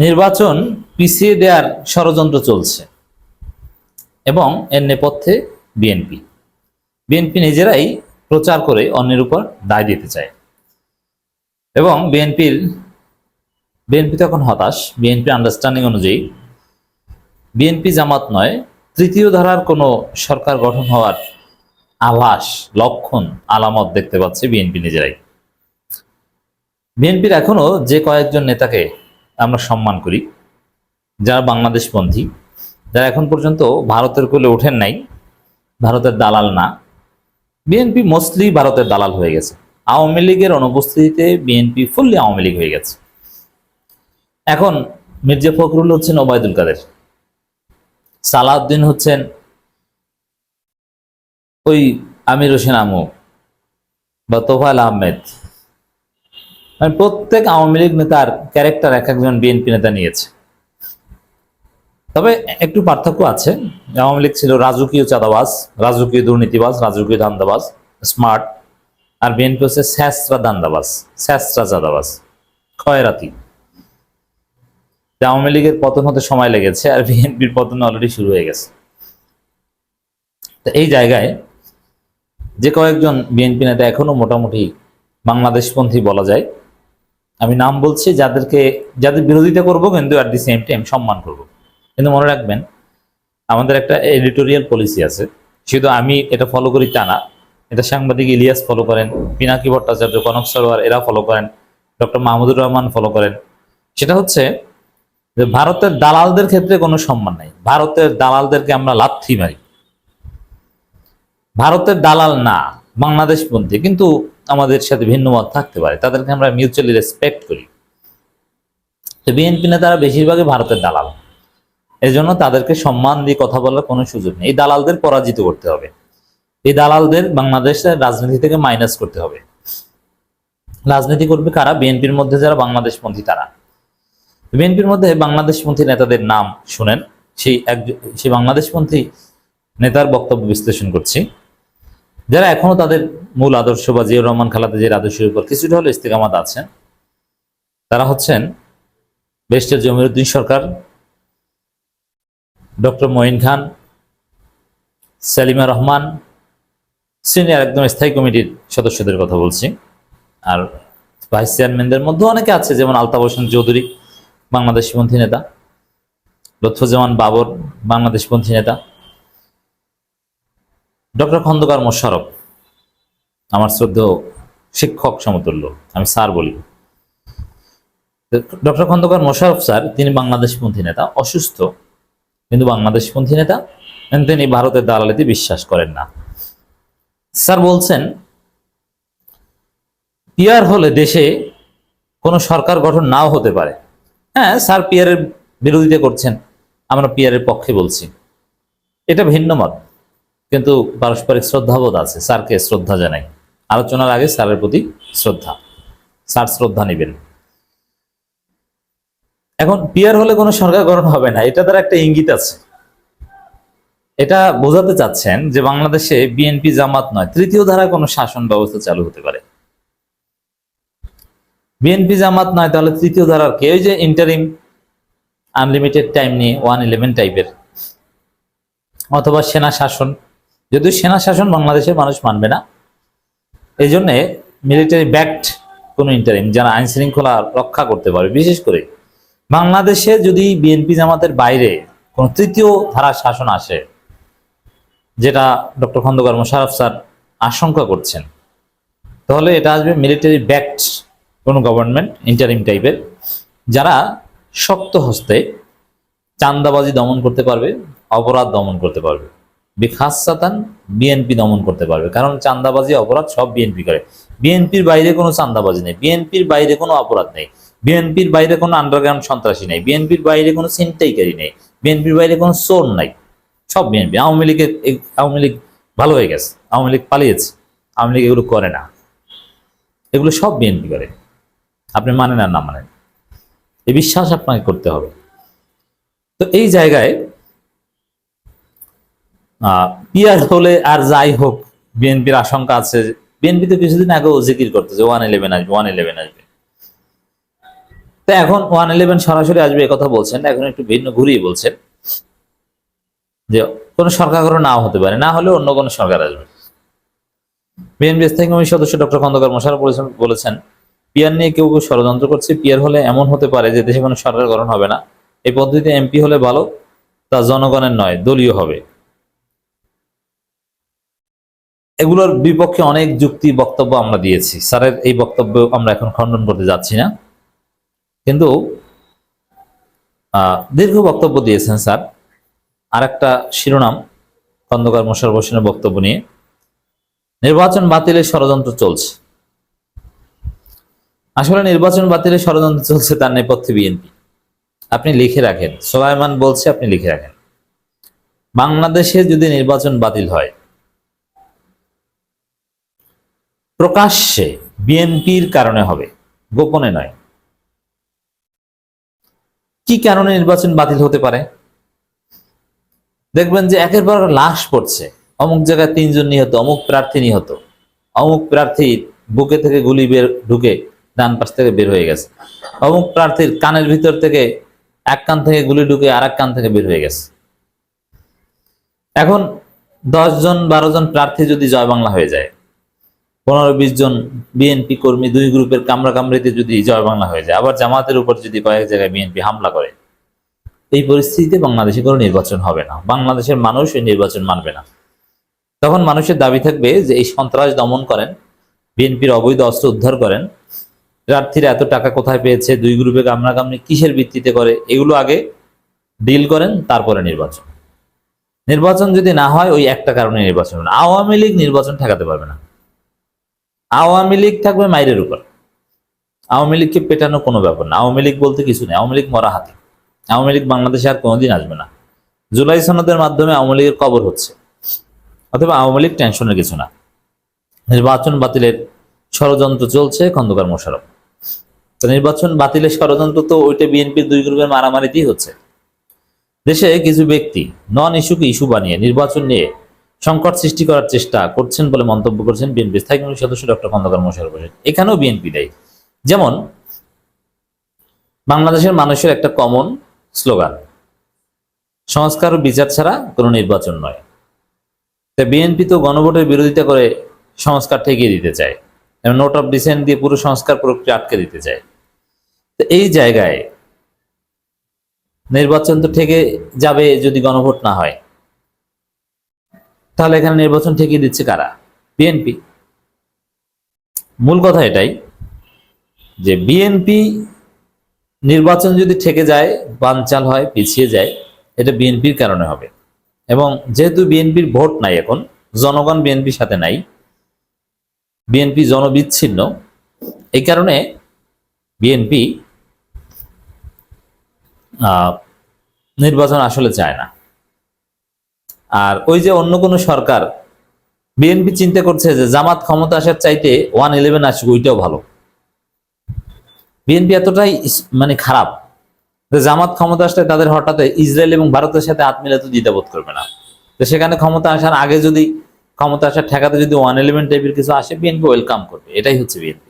নির্বাচন পিছিয়ে দেওয়ার ষড়যন্ত্র চলছে এবং এর নেপথ্যে বিএনপি। বিএনপি নিজেরাই প্রচার করে অন্যের উপর দায় দিতে চায়। এবং বিএনপির, বিএনপি তখন হতাশ, বিএনপি আন্ডারস্ট্যান্ডিং অনুযায়ী বিএনপি জামাত নয়, তৃতীয় ধারার কোনো সরকার গঠন হওয়ার আভাস, লক্ষণ, আলামত দেখতে পাচ্ছে বিএনপি নিজেরাই। বিএনপির এখনও যে কয়েকজন নেতাকে আমরা সম্মান করি। যারা বাংলাদেশপন্থী যারা এখন পর্যন্ত ভারতের কোলে ওঠেন নাই, ভারতের দালাল না বিএনপি মোস্টলি ভারতের দালাল হয়ে গেছে। আওয়ামী লীগের অনুপস্থিতিতে বিএনপি ফুললি আওয়ামী লীগ হয়ে গেছে। এখন মির্জা ফখরুল হচ্ছেন ওবায়দুল কাদের। সালাউদ্দিন হচ্ছেন ওই আমির হোসেন আমু বা তোফাল আহমেদ। মানে প্রত্যেক আওয়ামী লীগ নেতার ক্যারেক্টার এক একজন বিএনপি নেতা নিয়েছে। তবে একটু পার্থক্য আছে। আওয়ামী লীগ ছিল রাজকীয় চাঁদাবাজ, রাজকীয় দুর্নীতিবাজ, রাজকীয় ধান্দাবাজ স্মার্ট আর বিএনপি হচ্ছে স্যাসরা দান্দাবাজ স্যাসরা চাঁদাবাজ খয়রাতি আওয়ামী লীগের পতন হতে সময় লেগেছে আর বিএনপির পতন অলরেডি শুরু হয়ে গেছে। তো এই জায়গায় যে কয়েকজন বিএনপি নেতা এখনও মোটামুটি বাংলাদেশপন্থী বলা যায় আমি নাম বলছি, যাদেরকে, যাদের বিরোধিতা করব কিন্তু অ্যাট দি সেম টাইম সম্মান করব। কিন্তু মনে রাখবেন, আমাদের একটা এডিটোরিয়াল পলিসি আছে। শুধু আমি এটা ফলো করি তা না, এটা সাংবাদিক ইলিয়াস ফলো করেন, পিনাকি ভট্টাচার্য, কনক সরোয়ার, এরা ফলো করেন ডক্টর মাহমুদুর রহমান ফলো করেন। সেটা হচ্ছে যে ভারতের দালালদের ক্ষেত্রে কোনো সম্মান নাই। ভারতের দালালদেরকে আমরা লাথি মারি। ভারতের দালাল না। বাংলাদেশপন্থী, কিন্তু আমাদের সাথে ভিন্ন মত থাকতে পারে। তাদেরকে আমরা মিউচুয়ালি রেসপেক্ট করি। তো বিএনপি নেতারা বেশিরভাগই ভারতের দালাল। এই জন্য তাদেরকে সম্মান দিয়ে কথা বলার কোনো সুযোগ নেই। এই দালালদের পরাজিত করতে হবে। এই দালালদের বাংলাদেশের রাজনীতি থেকে মাইনাস করতে হবে। রাজনীতি করবে কারা? বিএনপির মধ্যে যারা বাংলাদেশপন্থী তারা। বিএনপির মধ্যে বাংলাদেশপন্থী নেতাদের নাম শুনেন। সেই এক সেই বাংলাদেশপন্থী নেতার বক্তব্য বিশ্লেষণ করছি। যারা এখনও তাদের মূল আদর্শ বা জিয়াউর রহমান খালাদা জিয়ার আদর্শের উপর কিছুটা হলে ইস্তেকামাত আছেন, তারা হচ্ছেন বেস্টের জমিরুদ্দিন সরকার, ডক্টর মঈন খান, সেলিমা রহমান, সিনিয়র একদম স্থায়ী কমিটির সদস্যদের কথা বলছি। আর ভাইস চেয়ারম্যানদের মধ্যে অনেকে আছে, যেমন আলতাফ হোসেন চৌধুরী, বাংলাদেশপন্থী নেতা, লুৎফুজ্জামান বাবর, বাংলাদেশপন্থী নেতা। ডক্টর খন্দকার মোশারফ, আমার শ্রদ্ধেয় শিক্ষক সমতুল্য, আমি স্যার বলি। ডক্টর খন্দকার মোশারফ স্যার, তিনি বাংলাদেশপন্থী নেতা, অসুস্থ, কিন্তু বাংলাদেশপন্থী নেতা তিনি ভারতের দালালিতে বিশ্বাস করেন না। স্যার বলছেন, পিয়ার হলে দেশে কোনো সরকার গঠন নাও হতে পারে। হ্যাঁ স্যার পিয়ারের বিরোধিতা করছেন, আমরা পিয়ারের পক্ষে বলছি। এটা ভিন্ন মত। কিন্তু পারস্পরিক শ্রদ্ধাবোধ আছে, স্যারকে শ্রদ্ধা জানাই। আলোচনার আগে স্যারের প্রতি শ্রদ্ধা। স্যার শ্রদ্ধা নেবেন। এখন পিয়ার হলে কোনো সরকার গঠন হবে না, এটা তার একটা ইঙ্গিত আছে। এটা বোঝাতে চাচ্ছেন যে বাংলাদেশে বিএনপি জামাত নয়, তৃতীয় ধারা কোনো শাসন ব্যবস্থা চালু হতে পারে। বিএনপি জামাত নয়, তাহলে তৃতীয় ধারার কে? ওই যে ইন্টারিম আনলিমিটেড টাইম নিয়ে ওয়ান ইলেভেন টাইপের অথবা সেনা শাসন। যদিও সেনা শাসন বাংলাদেশের মানুষ মানবে না এই জন্যে মিলিটারি ব্যাক্ট কোনো ইন্টারিম যারা আইন শৃঙ্খলা রক্ষা করতে পারবে, বিশেষ করে বাংলাদেশে যদি বিএনপি জামাতের বাইরে কোন তৃতীয় ধারা শাসন আসে, যেটা ডক্টর খন্দকার মোশারফ স্যার আশঙ্কা করছেন, তাহলে এটা আসবে মিলিটারি ব্যাক্ট কোনো গভর্নমেন্ট ইন্টারিম টাইপের যারা শক্ত হস্তে চান্দাবাজি দমন করতে পারবে, অপরাধ দমন করতে পারবে। বিখাসাতান বিএনপি দমন করতে পারবে। কারণ চান্দাবাজি অপরাধ সব বিএনপি করে। বিএনপির বাইরে কোনো চান্দাবাজি নেই। বিএনপির বাইরে কোনো অপরাধ নেই। বিএনপির বাইরে কোনো আন্ডারগ্রাউন্ড সন্ত্রাসী নেই। বিএনপির বাইরে কোনো ছিনতাইকারী নেই। বিএনপির বাইরে কোনো চোর নাই। সব বিএনপি আওয়ামী লীগের আওয়ামী লীগ ভালো হয়ে গেছে। আওয়ামী লীগ পালিয়েছে। আওয়ামী লীগ এগুলো করে না। এগুলো সব বিএনপি করে। আপনি মানেন আর না মানেন। এই বিশ্বাস আপনাকে করতে হবে। তো এই জায়গায় পিয়ার হলে আর যাই হোক, বিএনপির আশঙ্কা আছে। বিএনপি তো কিছুদিন আগেও জিকির করতেছে, ওয়ান ইলেভেন আসবে, ওয়ান ইলেভেন আসবে। তো এখন ওয়ান ইলেভেন সরাসরি আসবে কথা বলছেন, এখন একটু ভিন্ন ঘুরিয়ে বলছেন যে কোন সরকার করে নাও হতে পারে, না হলে অন্য কোনো সরকার আসবে। বিএনপি স্থায়ী কমিটির সদস্য ডক্টর খন্দকার মশার বলেছেন বলেছেন, পিয়ার নিয়ে কেউ কেউ ষড়যন্ত্র করছে, পিয়ার হলে এমন হতে পারে যে দেশে কোনো সরকার গঠন হবে না। এই পদ্ধতিতে এমপি হলে ভালো, তা জনগণের নয়, দলীয় হবে। এগুলোর বিপক্ষে অনেক যুক্তি বক্তব্য আমরা দিয়েছি। স্যারের এই বক্তব্য আমরা এখন খণ্ডন করতে যাচ্ছি না। কিন্তু দীর্ঘ বক্তব্য দিয়েছেন স্যার। আর একটা শিরোনাম, খন্দকার মোশারফ হোসেনের বক্তব্য নিয়ে। নির্বাচন বাতিলের ষড়যন্ত্র চলছে। আসলে নির্বাচন বাতিলের ষড়যন্ত্র চলছে তার নেপথ্যে বিএনপি। আপনি লিখে রাখেন। সোলাইমান বলছে আপনি লিখে রাখেন। বাংলাদেশে যদি নির্বাচন বাতিল হয় প্রকাশ্যে বিএনপির কারণে হবে, গোপনে নয়। কি কারণে নির্বাচন বাতিল হতে পারে? দেখবেন যে একের পর লাশ পড়ছে। অমুক জায়গায় তিনজন নিহত, অমুক প্রার্থী নিহত। অমুক প্রার্থী বুকে থেকে গুলি বের, ঢুকে ডান পাশ থেকে বের হয়ে গেছে। অমুক প্রার্থীর কানের ভিতর থেকে এক কান থেকে গুলি ঢুকে আর কান থেকে বের হয়ে গেছে। এখন দশ জন, বারো জন প্রার্থী যদি জয় বাংলা হয়ে যায় পনেরো বিশ জন বিএনপি কর্মী দুই গ্রুপের কামরা কামড়িতে যদি জয় বাংলা হয়ে যায়, আবার জামাতের উপর যদি কয়েক জায়গায় বিএনপি হামলা করে, এই পরিস্থিতিতে বাংলাদেশে কোনো নির্বাচন হবে না। বাংলাদেশের মানুষ এই নির্বাচন মানবে না। তখন মানুষের দাবি থাকবে যে এই সন্ত্রাস দমন করেন, বিএনপির অবৈধ অস্ত্র উদ্ধার করেন, প্রার্থীরা এত টাকা কোথায় পেয়েছে, দুই গ্রুপে কামড়ি কিসের ভিত্তিতে করে, এগুলো আগে ডিল করেন, তারপরে নির্বাচন। নির্বাচন যদি না হয়, ওই একটা কারণে নির্বাচন আওয়ামী লীগ নির্বাচন ঠেকাতে পারবে না। আওয়ামী লীগ থাকবে মাইরের উপর। আওয়ামী লীগকে পেটানো কোনো ব্যাপার না। আওয়ামী লীগ বলতে কিছু নেই। আওয়ামী লীগ মরা হাতি। আওয়ামী লীগ বাংলাদেশে আর কোনোদিন আসবে না। জুলাই সনদের মাধ্যমে আওয়ামী লীগের কবর হচ্ছে। অথবা আওয়ামী লীগ টেনশনের কিছু না। নির্বাচন বাতিলের ষড়যন্ত্র চলছে খন্দকার মোশারফ তো নির্বাচন বাতিলের ষড়যন্ত্র তো ওইটা বিএনপির দুই গ্রুপের মারামারিতেই হচ্ছে। দেশে কিছু ব্যক্তি নন ইস্যুকে ইস্যু বানিয়ে নির্বাচন নিয়ে সংকট সৃষ্টি করার চেষ্টা করছেন বলে মন্তব্য করেছেন বিএনপি স্থায়ী কমিটির সদস্য ডক্টর খন্দকার মোশারফ হোসেন। এখানেও বিএনপি দেয়। যেমন, বাংলাদেশের মানুষের একটা কমন স্লোগান সংস্কার ও বিচার ছাড়া কোনো নির্বাচন নয়। তা বিএনপি তো গণভোটের বিরোধিতা করে সংস্কার ঠেকিয়ে দিতে চায়। নোট অফ ডিসেন্ট দিয়ে পুরো সংস্কার প্রক্রিয়া আটকে দিতে চায়। তো এই জায়গায় নির্বাচন তো ঠেকে যাবে যদি গণভোট না হয়। তাহলে এখানে নির্বাচন ঠেকিয়ে দিচ্ছে কারা? বিএনপি মূল কথা এটাই যে বিএনপি নির্বাচন যদি ঠেকে যায়, বানচাল হয়, পিছিয়ে যায়, এটা বিএনপির কারণে হবে। এবং যেহেতু বিএনপির ভোট নাই এখন, জনগণ বিএনপির সাথে নাই বিএনপি জনবিচ্ছিন্ন, এই কারণে বিএনপি নির্বাচন আসলে চায় না। আর ওই যে অন্য কোনো সরকার, বিএনপি চিন্তা করছে যে জামাত ক্ষমতা আসার চাইতে ওয়ান ইলেভেন আসুক, ওইটাও ভালো। বিএনপি এতটাই মানে খারাপ জামাত ক্ষমতা আসলে তাদের হঠাৎ ইসরায়েল এবং ভারতের সাথে হাত মিলাতে দ্বিধাবোধ করবে না। তো সেখানে ক্ষমতা আসার আগে যদি ক্ষমতা আসার ঠেকাতে যদি ওয়ান ইলেভেন টাইপের কিছু আসে, বিএনপি ওয়েলকাম করবে। এটাই হচ্ছে বিএনপি।